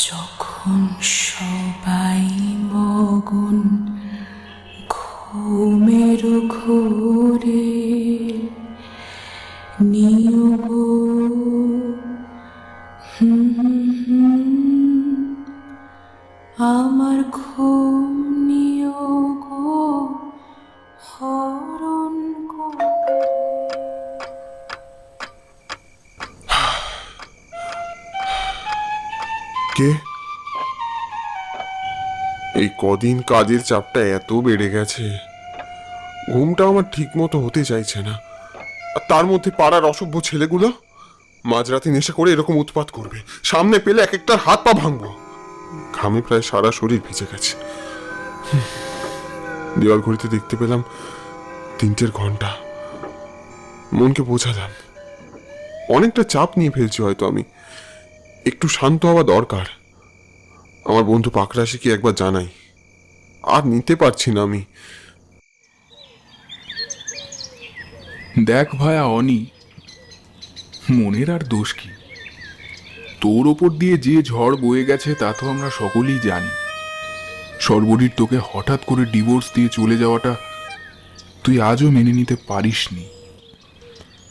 যখন সবাই মগন ঘুমের ঘোরে নিয়োগ কে? এই কদিন কাজের চাপটা এত বেড়ে গেছে। ঘুমটা আমার ঠিক মতো হতে চাইছে না। আর তার মধ্যে পাড়ার অসভ্য ছেলেগুলো? মাঝরাতে নেশা করে এরকম উৎপাত করবে। সামনে পেলে এক একটার হাত পা ভাঙবো। ঘামে প্রায় সারা শরীর ভিজে গেছে। দেওয়াল ঘড়িতে দেখতে পেলাম তিনটের ঘণ্টা। মনকে বোঝালাম। অনেকটা চাপ নিয়ে ফেলছি হয়তো আমি। একটু শান্ত হওয়া দরকার। আমার বন্ধু পাকরাশিকে একবার জানাই? আর নিতে পারছি না আমি। দেখ ভায়া অনি মনের আর দোষ কি? তোর ওপর দিয়ে যে ঝড় বয়ে গেছে তা তো আমরা সকলেই জানি। সর্বরীর তোকে হঠাৎ করে ডিভোর্স দিয়ে চলে যাওয়াটা তুই আজও মেনে নিতে পারিসনি।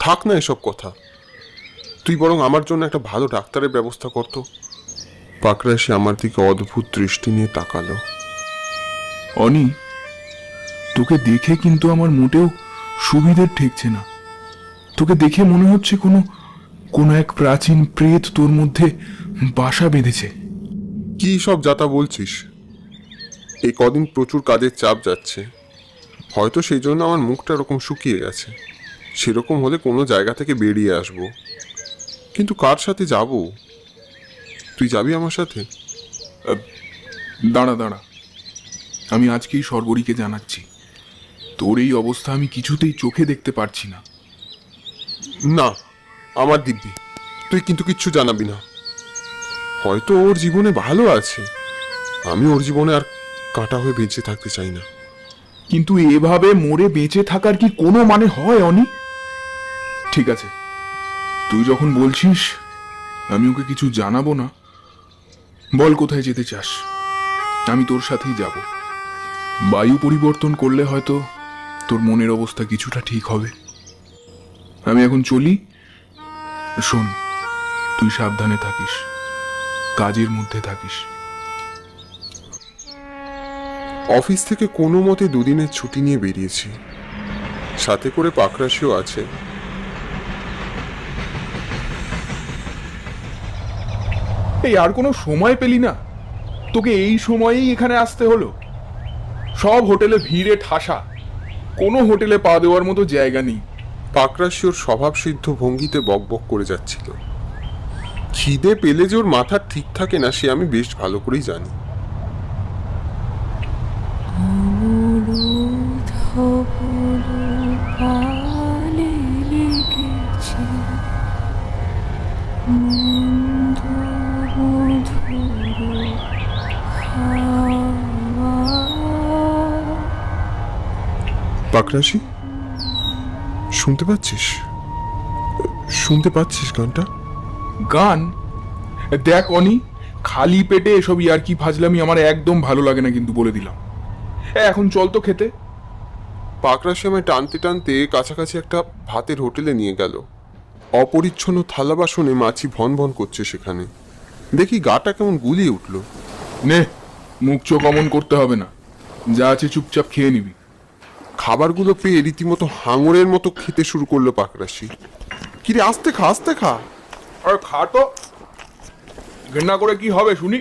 থাক না এসব কথা। তুই বরং আমার জন্য একটা ভালো ডাক্তারের ব্যবস্থা করতো পাকরাশি আমার দিকে অদ্ভুত দৃষ্টি নিয়ে তাকালো। অনি তোকে দেখে কিন্তু আমার মোটেও সুবিধের ঠেকছে না। তোকে দেখে মনে হচ্ছে কোনো কোনো এক প্রাচীন প্রেত তোর মধ্যে বাসা বেঁধেছে। কি সব যাতা বলছিস? এই কদিন প্রচুর কাজের চাপ যাচ্ছে। হয়তো সেই জন্য আমার মুখটা এরকম শুকিয়ে গেছে। সেরকম হলে কোনো জায়গা থেকে বেরিয়ে আসব। কিন্তু কার সাথে যাব? তুই যাবি আমার সাথে? দাঁড়া দাঁড়া। আমি আজকেই সর্বরীকে জানাচ্ছি। তোর এই অবস্থা আমি কিছুতেই চোখে দেখতে পারছি না। না, আমার দিব্যি, তুই কিন্তু কিচ্ছু জানাবি না। হয়তো ওর জীবনে ভালো আছে। আমি ওর জীবনে আর কাটা হয়ে বেঁচে থাকতে চাই না। কিন্তু এভাবে মরে বেঁচে থাকার কি কোনো মানে হয়, অনি? ঠিক আছে। তুই যখন বলছিস, আমি ওকে কিছু জানাব না, বল কোথায় যেতে চাস। আমি তোর সাথেই যাব। বায়ু পরিবর্তন করলে হয়তো তোর মনের অবস্থা কিছুটা ঠিক হবে। আমি এখন চলি। শোন, তুই সাবধানে থাকিস। কাজের মধ্যে থাকিস। অফিস থেকে কোনো মতে দুদিনের ছুটি নিয়ে বেরিয়েছি। সাথে করে পাকরাশিও আছে। এই আর কোনো সময় পেলি না? তোকে এই সময়েই এখানে আসতে হলো। সব হোটেলে ভিড়ে ঠাসা। কোনো হোটেলে পা দেওয়ার মতো জায়গা নেই। পাকরাশি ওর স্বভাবসিদ্ধ ভঙ্গিতে বকবক করে যাচ্ছিল। খিদে পেলে যে ওর মাথা ঠিক থাকে না সে আমি বেশ ভালো করেই জানি। পাকরাশি শুনতে পাচ্ছিস? শুনতে পাচ্ছিস গানটা? গান? দেখ অনি খালি পেটে এসব ইয়ার কি ফাজলামি আমার একদম ভালো লাগে না কিন্তু বলে দিলাম। এ, এখন চল তো খেতে। পাকরাশি আমায় টানতে টানতে কাছাকাছি একটা ভাতের হোটেলে নিয়ে গেল। অপরিচ্ছন্ন থালা বাসনে মাছি ভন ভন করছে সেখানে। দেখি গাটা কেমন গুলিয়ে উঠল। নে মুখ চোখ অমন করতে হবে না। যা আছে চুপচাপ খেয়ে নিবি। খাবারগুলো পেয়ে রীতিমতো হাঙরের মতো খেতে শুরু করল পাকরাশি। কিরে আস্তে খা আস্তে খা। আর খা তো। ঘৃণা করে কি হবে শুনি?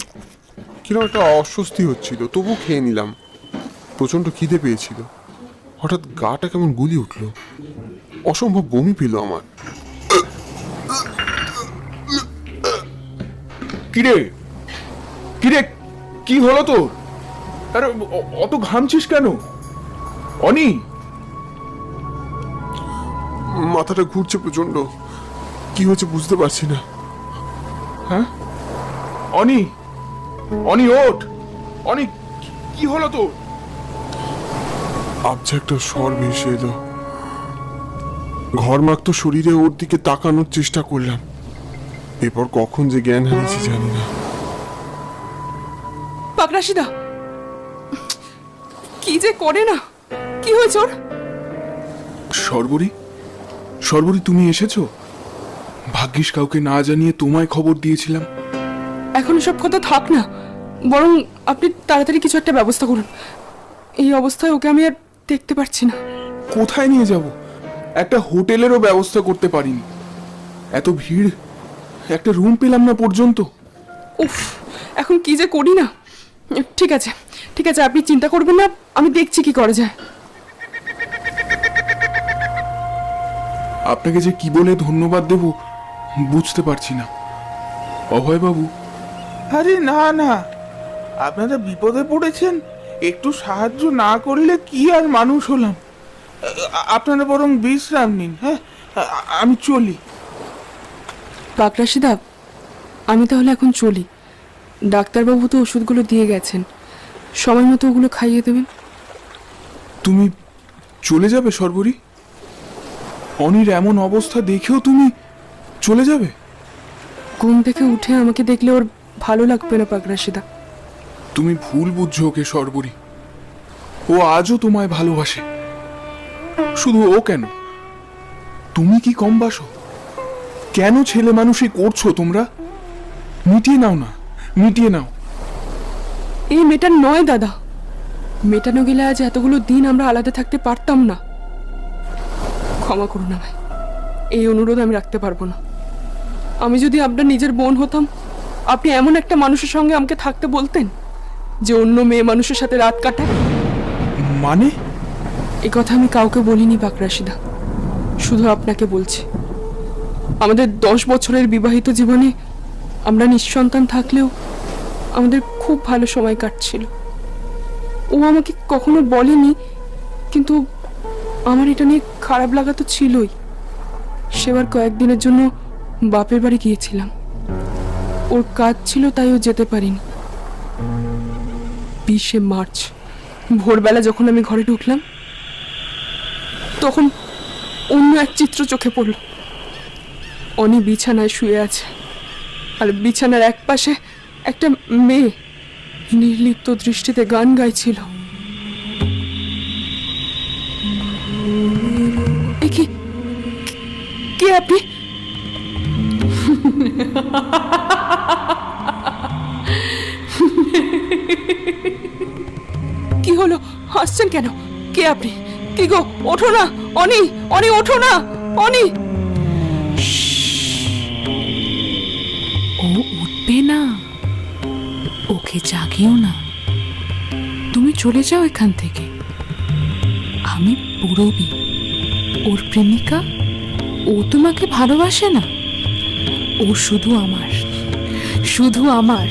কীরকম একটা অস্বস্তি হচ্ছিল তবু খেয়ে নিলাম। প্রচণ্ড খিদে পেয়েছিল। হঠাৎ গাটা কেমন গুলি উঠল। অসম্ভব বমি পেল আমার। কিরে? কিরে কি হলো তোর? আরে অত ঘামছিস কেন? অনি! মাথাটা ঘুরছে প্রচণ্ড কি হচ্ছে বুঝতে পারছি না। অনি! অনি ওঠ! অনি কি- কি হলো তোর? আবছা একটা স্বর ভেসে এলো। ঘরমাক্ত শরীরে ওর দিকে তাকানোর চেষ্টা করলাম। এরপর কখন যে জ্ঞান হারিয়েছি জানি না। পাকরাশিদা কি যে করে না? কি হয়েছে ওর? সর্বরী সর্বরী তুমি এসেছ? ভাগ্যিস কাউকে না জানিয়ে তোমায় খবর দিয়েছিলাম। এখন সব কথা থাক না। বরং আপনি তাড়াতাড়ি কিছু একটা ব্যবস্থা করুন। এই অবস্থায় ওকে আমি আর দেখতে পারছি না। কোথায় নিয়ে যাব? একটা হোটেলেরও ব্যবস্থা করতে পারিনি। এত ভিড় একটা রুম পেলাম না পর্যন্ত। উফ এখন কি যে করি না? ঠিক আছে ঠিক আছে আপনি চিন্তা করবেন না আমি দেখছি কি করা যায়। আপনাকে যে কি বলে ধন্যবাদ দেব বুঝতে পারছি না। অভয়বাবু। আরে না না। আপনারা বিপদে পড়েছেন একটু সাহায্য না করলে কি আর মানুষ হলাম? আপনারা বরং বিশ্রাম নিন হ্যাঁ? আমি চলি। পাকরাশিদা আমি তাহলে এখন চলি। ডাক্তারবাবু তো ওষুধগুলো দিয়ে গেছেন। সময় মতো ওগুলো খাইয়ে দেবেন। তুমি চলে যাবে সর্বরী? অনির এমন অবস্থা দেখেও তুমি চলে যাবে? ঘুম থেকে উঠে আমাকে দেখলে ওর ভালো লাগবে না পাকরাশিদা তুমি ভুল বুঝছ ওকে সর্বরী। ও আজও তোমায় ভালোবাসে। শুধু ও কেন? তুমি কি কম বাসো? কেন ছেলে মানুষই করছ তোমরা? মিটিয়ে নাও না মিটিয়ে নাও। এই মেটার নয় দাদা। মেটানো গেলে আজ এতগুলো দিন আমরা আলাদা থাকতে পারতাম না। ক্ষমা করুন আমায় এই অনুরোধ আমি রাখতে পারব না। আমি যদি আপনার নিজের বোন হতাম আপনি এমন একটা মানুষের সঙ্গে আমাকে থাকতে বলতেন যে অন্য মেয়ে মানুষের সাথে রাত কাটায়? মানে? এ কথা আমি কাউকে বলিনি বাকরাশিদা। শুধু আপনাকে বলছি। আমাদের দশ বছরের বিবাহিত জীবনে আমরা নিঃসন্তান থাকলেও আমাদের খুব ভালো সময় কাটছিল। ও আমাকে কখনো বলেনি কিন্তু আমার এটা নিয়ে খারাপ লাগা তো ছিলই। সেবার কয়েকদিনের জন্য বাপের বাড়ি গিয়েছিলাম। ওর কাজ ছিল তাই ও যেতে পারিনি। বিশে মার্চ, ভোরবেলা যখন আমি ঘরে ঢুকলাম, তখন অন্য এক চিত্র চোখে পড়ল। অনি বিছানায় শুয়ে আছে। আর বিছানার এক পাশে একটা মেয়ে নির্লিপ্ত দৃষ্টিতে গান গাইছিল। আপনি কি হলো? হাসছেন কেন? কে আপনি? কি গো? ওঠো না। অনি অনি ওঠো না। অনি। ও উঠবে না। ওকে জাগিও না। তুমি চলে যাও এখান থেকে। আমি পুরবী। ওর প্রেমিকা ও তোমাকে ভালোবাসে না? ও শুধু আমার। শুধু আমার।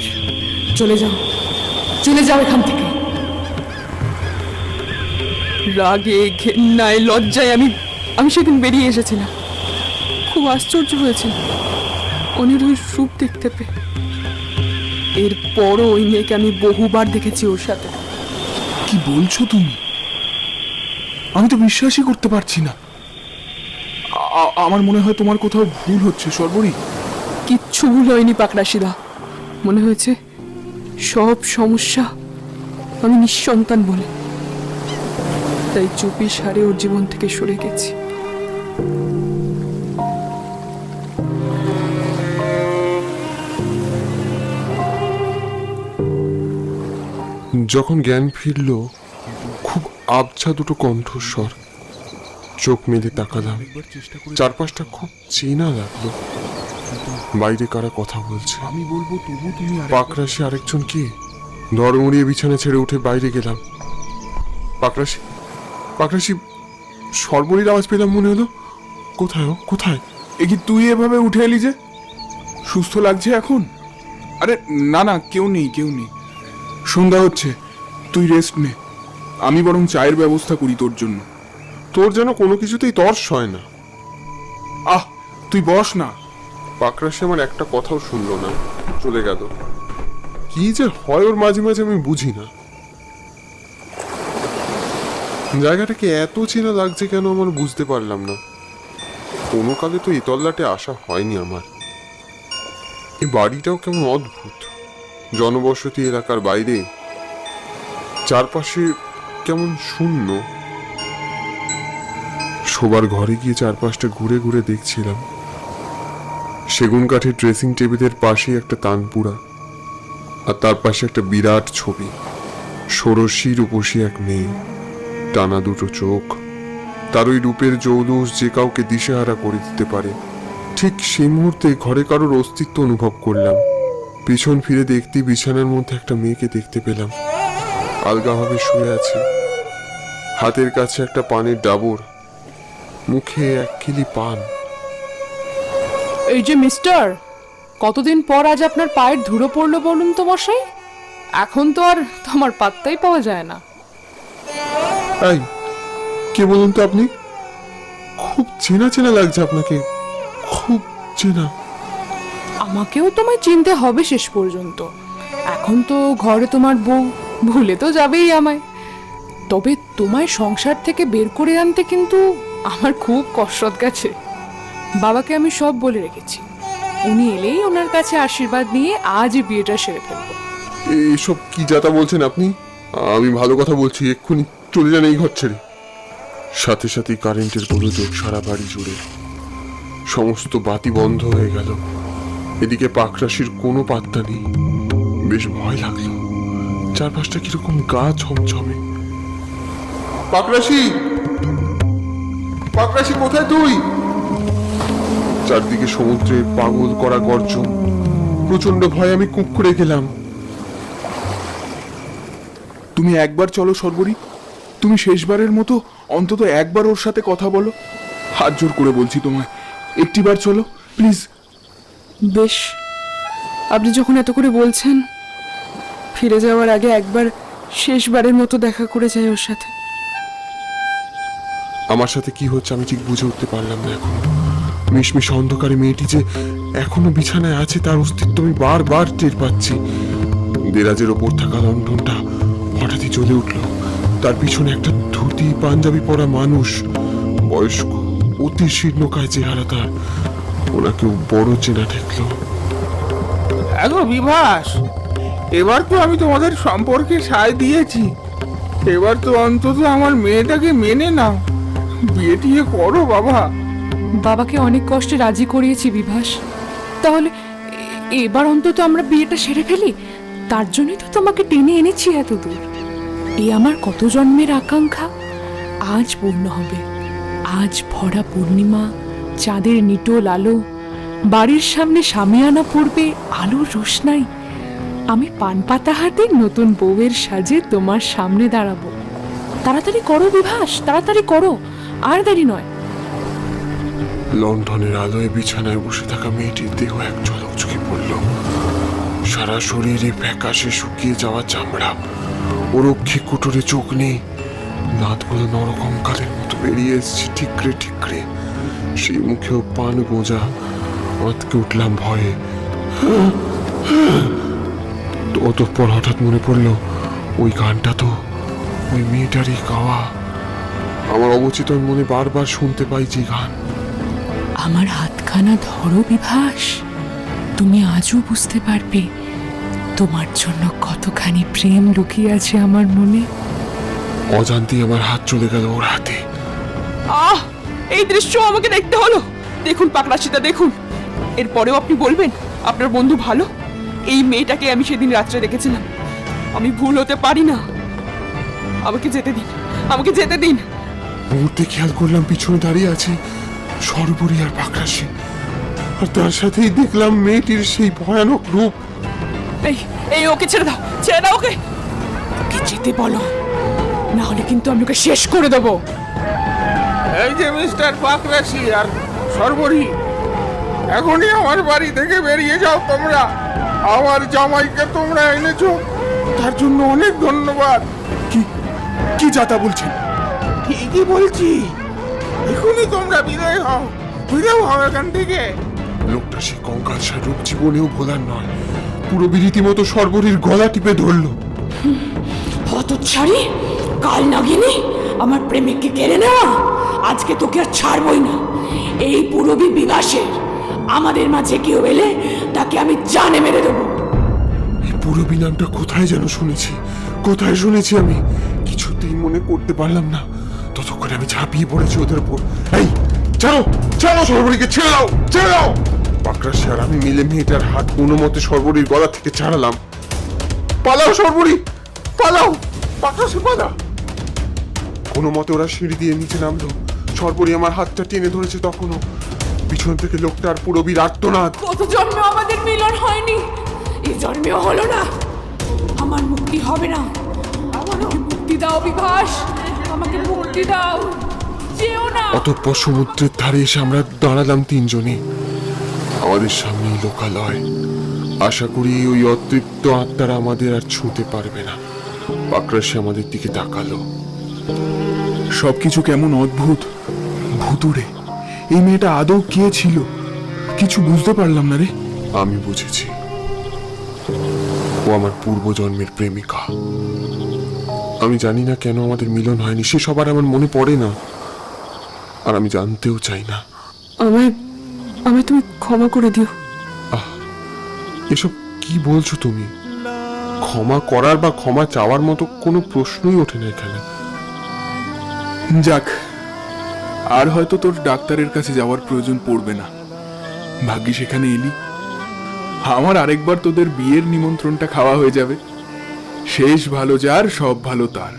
চলে যাও। চলে যাও এখান থেকে। রাগে, ঘেন্নায়, লজ্জায় আমি আমি সেদিন বেরিয়ে এসেছিলাম। খুব আশ্চর্য হয়েছিল। অনির ওই রূপ দেখতে পেয়ে। এরপরও ওই মেয়েকে আমি বহুবার দেখেছি ওর সাথে। কি বলছো তুমি? আমি তো বিশ্বাসই করতে পারছি না। আমার মনে হয় তোমার কোথাও ভুল হচ্ছে সর্বরী। কিচ্ছু ভুল হয়নি পাকরাশিদা মনে হয়েছে সব সমস্যা আমি নিঃসন্তান বলে। তাই চুপি সারে ওর জীবন থেকে সরে গেছি। যখন জ্ঞান ফিরল খুব আবছা দুটো কণ্ঠস্বর। চোখ মেলে তাকালাম। চারপাশটা খুব চেনা লাগল। বাইরে কারা কথা বলছে? আমি বলব তবু তুমি পাকরাশি আরেকজন কি? ধর উড়িয়ে বিছানা ছেড়ে উঠে বাইরে গেলাম। পাকরাশি পাকরাশি সর্বরীর আওয়াজ পেলাম মনে হলো। কোথায় কোথায়? এ কি তুই এভাবে উঠে এলি যে? সুস্থ লাগছে এখন? আরে না না কেউ নেই কেউ নেই। সন্ধ্যা হচ্ছে তুই রেস্ট নে। আমি বরং চায়ের ব্যবস্থা করি তোর জন্য। তোর যেন কোনো কিছুতেই তর্স হয় না। আহ তুই বস না। পাকরাশি আমার একটা কথাও শুনল না চলে গেল। কি যে হয় ওর মাঝে মাঝে আমি বুঝি না। জায়গাটাকে এত চেনা লাগছে কেন আমার বুঝতে পারলাম না। কোনো কালে তো এই তল্লাটে আসা হয়নি আমার। এই বাড়িটাও কেমন অদ্ভুত। জনবসতি এলাকার বাইরে চারপাশে কেমন শূন্য। শোবার ঘরে গিয়ে চারপাশটা ঘুরে ঘুরে দেখছিলাম। সেগুন কাঠের ড্রেসিং টেবিলের পাশে একটা তানপুরা আর তার পাশে একটা বিরাট ছবি। ষোড়শী রূপসী এক মেয়ে, টানা দুটো চোখ। তার ওই রূপের জৌলুস যে কাউকে দিশেহারা করে দিতে পারে। ঠিক সেই মুহূর্তে ঘরে কারোর অস্তিত্ব অনুভব করলাম। পিছন ফিরে দেখতে বিছানার মধ্যে একটা মেয়েকে দেখতে পেলাম। আলগাভাবে শুয়ে আছে। হাতের কাছে একটা পানের ডাবর। মুখে এক কিলি পান। এই যে মিস্টার কতদিন পর আজ আপনার পায়ের ধুলো পড়ল বলুন তো মশাই? এখন তো আর তোমার পাত্তাই পাওয়া যায় না। এই কে বলুন তো আপনি? খুব চেনা চেনা লাগছে আপনাকে। খুব চেনা। আমাকেও তোমায় চিনতে হবে শেষ পর্যন্ত। এখন তো ঘরে তোমার বউ ভুলে তো যাবেই আমায়। তবে তোমায় সংসার থেকে বের করে আনতে কিন্তু আমার খুব কসরত গেছে। বাবাকে আমি সব বলে রেখেছি। উনি এলেই ওনার কাছে আশীর্বাদ নিয়ে আজই বিয়েটা সেরে ফেলব। এইসব কি যাতা বলছেন আপনি? আমি ভালো কথা বলছি, এক্ষুনি চলে যান এই ঘর ছেড়ে। সাথে সাথে কারেন্টের গোলযোগ সারা বাড়ি জুড়ে সমস্ত বাতি বন্ধ হয়ে গেল। এদিকে পাকরাশির কোনো পাত্তা নেই। বেশ ভয় লাগল। চারপাশটা কীরকম গা ছমছমে পাকরাশি কোথায় তুই? চারদিকে সমুদ্রের পাগল করা গর্জন। প্রচণ্ড ভয়ে আমি কুঁকড়ে গেলাম। তুমি একবার চলো সর্বরী। তুমি শেষবারের মতো অন্তত একবার ওর সাথে কথা বলো। হাত জোর করে বলছি তোমায়, একটিবার চলো, প্লিজ। বেশ, আপনি যখন এত করে বলছেন, ফিরে যাওয়ার আগে একবার শেষবারের মতো দেখা করে যাই ওর সাথে। আমার সাথে কি হচ্ছে আমি ঠিক বুঝে উঠতে পারলাম না এখন। মিশমিশ অন্ধকারে মেয়েটি যে এখনও বিছানায় আছে, তার অস্তিত্ব আমি বারবার টের পাচ্ছি। দেরাজের ওপর থাকা লণ্ঠনটা হঠাৎই জ্বলে উঠল। তার পিছনে একটা ধুতি, পাঞ্জাবি পরা মানুষ, বয়স্ক, অতি শীর্ণকায় চেহারা তার। ওনাকেও বড় চেনা ঠেকলো এগো বিভাস। এবার তো আমি তোমাদের সম্পর্কে সায় দিয়েছি। এবার তো অন্তত আমার মেয়েটাকে মেনে নাও। বিয়ে টিয়ে করো, বাবা। বাবাকে অনেক কষ্টে রাজি করিয়েছি, বিভাস। তাহলে এবার অন্তত আমরা বিয়েটা সেরে ফেলি? তার জন্যই তো তোমাকে টেনে এনেছি এত দূর এ আমার কত জন্মের আকাঙ্ক্ষা? আজ পূর্ণ হবে। আজ ভরা পূর্ণিমা, চাঁদের নিটোল আলো, বাড়ির সামনে সামিয়ানা পড়বে আলোর রোশনাই। আমি পান পাতা হাতে নতুন বউয়ের সাজে তোমার সামনে দাঁড়াবো। তাড়াতাড়ি করো, বিভাস, তাড়াতাড়ি করো। আর দেরি নয়। লণ্ঠনের আলোয় বিছানায় বসে থাকা মেয়েটির দেহ এক ঝলক চোখে পড়ল। সারা শরীরে ফ্যাকাশে শুকিয়ে যাওয়া চামড়া ও রক্ষী কুটুরে চোখ নেই দাঁতগুলো নরকঙ্কালের মতো বেরিয়ে এসছে ঠিকরে ঠিকরে। সেই মুখেও পান গোঁজা, আঁতকে উঠলাম ভয়ে। অতঃপর হঠাৎ মনে পড়ল, ওই গানটা তো ওই মেয়েটারই গাওয়া। আমার অবচেতন মনে বারবার শুনতে পাই যে গান। আমার হাতখানা ধরো বিভাস। তুমি আজও বুঝতে পারবে তোমার জন্য কতখানি প্রেম লুকিয়ে আছে আমার মনে। অজান্তেই আমার হাত চলে গেল ওর হাতে। আহ এই দৃশ্য আমাকে দেখতে হলো। দেখুন পাকড়াশিটা দেখুন। এরপরেও আপনি বলবেন আপনার বন্ধু ভালো? এই মেয়েটাকে আমি সেদিন রাত্রে দেখেছিলাম। আমি ভুল হতে পারি না। আমাকে যেতে দিন আমাকে যেতে দিন। মুহূর্তে খেয়াল করলাম পিছনে দাঁড়িয়ে আছে সর্বরী আর পাকরাশি আর তার সাথেই দেখলাম মেয়েটির সেই ভয়ানক রূপ। এই এই ওকে ছেড়ে দাও ছেড়ে দাও ওকে। ওকে যেতে বলো না হলে কিন্তু আমি ওকে শেষ করে দেবো। এই যে মিস্টার পাকরাশি আর সর্বরী এখনই আমার বাড়ি থেকে বেরিয়ে যাও তোমরা। আমার জামাইকে তোমরা এনেছো। তার জন্য অনেক ধন্যবাদ। কি কি যাতা বলছেন? ঠিকই বলছি। এখনই তোমরা বিদায় হও। বিদায় হও এখান থেকে। লোকটা সে কঙ্কালসার রূপ জীবনেও ভোলার নয়। পুরো রীতিমতো সর্বরীর গলা টিপে ধরলো। হতচ্ছাড়ি কাল নাগিনি আমার প্রেমিককে কেড়ে নেওয়া? আজকে তোকে আর ছাড়বই না। এই পুরবী বিবাসের আমাদের মাঝে কেউ এলে তাকে আমি জানে মেরে দেবো। এই নামটা কোথায় যেন শুনেছি? কোথায় শুনেছি আমি? কিছুতেই মনে করতে পারলাম না। ততক্ষণে আমি ঝাঁপিয়ে পড়েছি ওদের উপর। এই, ছাড়ো ছাড়ো, সর্বরীকে ছেড়ে দাও ছেড়ে দাও। পাকরাশি আর আমি মিলে মেয়েটার হাত কোনো মতে সর্বরীর গলা থেকে ছাড়ালাম। পালাও সর্বরী, পালাও পাকরাশি পালা কোনো মতে ওরা সিঁড়ি দিয়ে নিচে নামলো। সর্বরী আমার হাতটা টেনে ধরেছে তখনও। পিছন থেকে লোকটার পুরবীর আর্তনাদ। কত জন্মে আমাদের মিলন হয়নি। এই জন্মেও হলো না। আমার মুক্তি হবে না। আমাকে মুক্তি দাও, বিভাস। আমাকে মুক্তি দাও। যেও না। অতঃপর সমুদ্রের ধারে এসে আমরা দাঁড়ালাম তিনজনে। আমাদের সামনেই লোকালয়। আশা করি ওই অতৃপ্ত আত্মারা আমাদের আর ছুঁতে পারবে না। পাকরাশি আমাদের দিকে তাকালো। সবকিছু কেমন অদ্ভুত। ভুতুরে এই মেয়েটা আদৌ কে ছিল? কিছু বুঝতে পারলাম না রে। আমি বুঝেছি। ও আমার পূর্বজন্মের প্রেমিকা। আমি জানি না কেন আমাদের মিলন হয়নি। সে সবার আমার মনে পড়ে না। আর আমি জানতেও চাই না। আমায় আমায় তুমি ক্ষমা করে দিও। এসব কি বলছো তুমি? ক্ষমা করার বা ক্ষমা চাওয়ার মতো কোনো প্রশ্নই ওঠে না এখানে। যাক আর হয়তো তোর ডাক্তারের কাছে যাওয়ার প্রয়োজন পড়বে না। ভাগ্যি সেখানে এলি। আমার আরেকবার তোদের বিয়ের নিমন্ত্রণটা খাওয়া হয়ে যাবে। শেষ ভালো যার সব ভালো তার।